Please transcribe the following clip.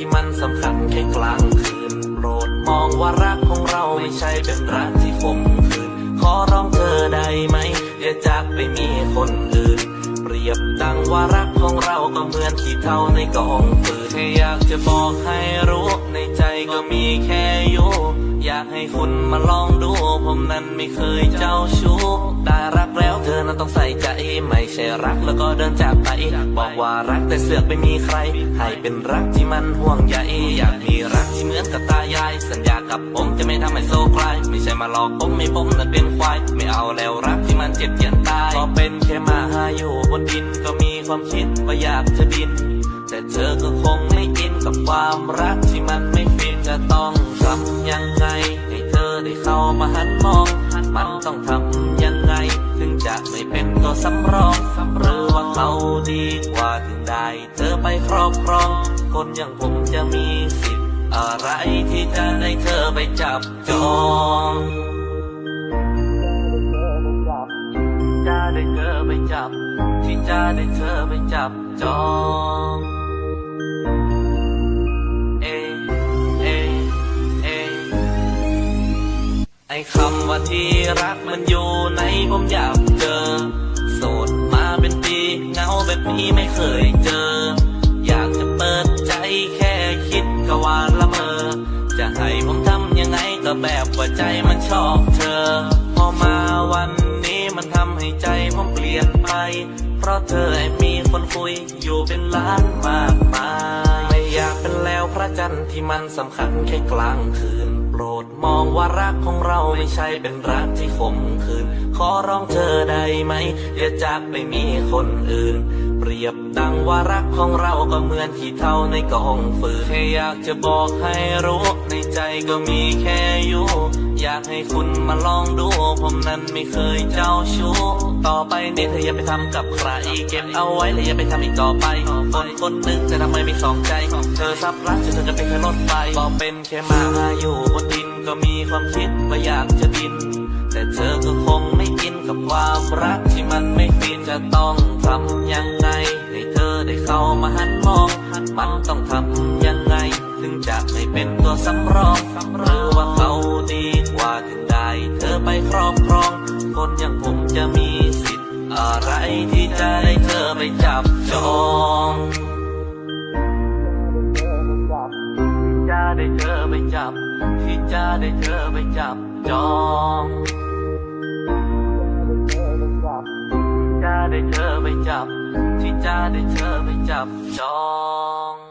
ที่มันสำคัญแค่กลางคืนโปรดมองว่ารักของเราไม่ใช่เป็นรักที่ขมขืน ขอร้องเธอได้ไหมอย่าจากไปมีคนอื่น เปรียบดังว่ารักของเราก็เหมือนขี้เท่าในกองฟืนแค่อยากจะบอกให้รู้ ในใจก็มีแค่อยู่อยากให้คุณมาลองดู ผมนั้นไม่เคยเจ้าชู้ได้รักแล้วเธอนั้นต้องใส่ใจ ไม่ใช่รักแล้วก็เดินจากไป บอกว่ารักแต่เสือกไม่มีใคร ให้เป็นรักที่มันห่วงใยอยากมีรักที่เหมือนกับตายาย สัญญากับผมจะไม่ทำให้โซคลาย ไม่ใช่มาหลอกผมไม่ผมนั้นเป็นควาย ไม่เอาแล้วรักที่มันเจ็บเจียนตายก็เป็นแค่มาหาอยู่บนดินก็มีความคิดว่าอยากจะบิน แต่เธอก็คงไม่อินกับความรัก หันมอง มันต้องทำยังไง ถึงจะไม่เป็นตัวสำรองหรือว่าเขาดีกว่าถึงได้เธอไปครอบครอง คนอย่างผมจะมีสิทธิ์อะไรที่จะได้เธอไปจับจองจะได้เธอไปจับ ที่จะได้เธอไปจับจอง ไอคำว่าที่รักมันอยู่ในผมอยากเจอ โสดมาเป็นปีเหงาแบบนี้ไม่เคยเจอ อยากจะเปิดใจแค่คิดก็ว่าละเมอ จะให้ผมทำยังไงก็แบบว่าใจมันชอบเธอ พอมาวันนี้มันทำให้ใจผมเปลี่ยนไป เพราะเธอมีคนคุยอยู่เป็นล้านมากมาย อยากเป็นแล้วพระจันทร์ที่มันสำคัญแค่กลางคืน โปรดมองว่ารักของเราไม่ใช่เป็นรักที่ขมขืน ขอร้องเธอได้ไหมอย่าจากไปมีคนอื่น เปรียบดังว่ารักของเราก็เหมือนขี้เท่าในกองฟืนแค่อยากจะบอกให้รู้ ในใจก็มีแค่อยู่ากให้คุณมาลองดู ผมนั้นไม่เคยเจ้าชู้ ต่อไปนี้เธออย่าไปทำกับใคร เก็บเอาไว้และอย่าไปทำอีกต่อไป คนคนหนึ่งจะทำไมมีสองใจ เธอซับรักจนเธอจะเป็นแค่รถไฟบอกเป็นแค่มาอยู่บนดินก็มีความคิดว่าอยากจะบิน แต่เธอก็คงไม่อินกับความรักที่มันไม่ฟินจะต้องทำยังไงให้เธอได้เข้ามาหันมอง มันต้องทำ ตัวสำรองหรือว่าเขาดีกว่าถึงได้เธอไปครอบครอง คนอย่างผมจะมีสิทธิ์ อะไรที่จะได้เธอไปจับจองที่จะได้เธอไปจับ ที่จะได้เธอไปจับจองที่จะได้เธอไปจับ ที่จะได้เธอไปจับจอง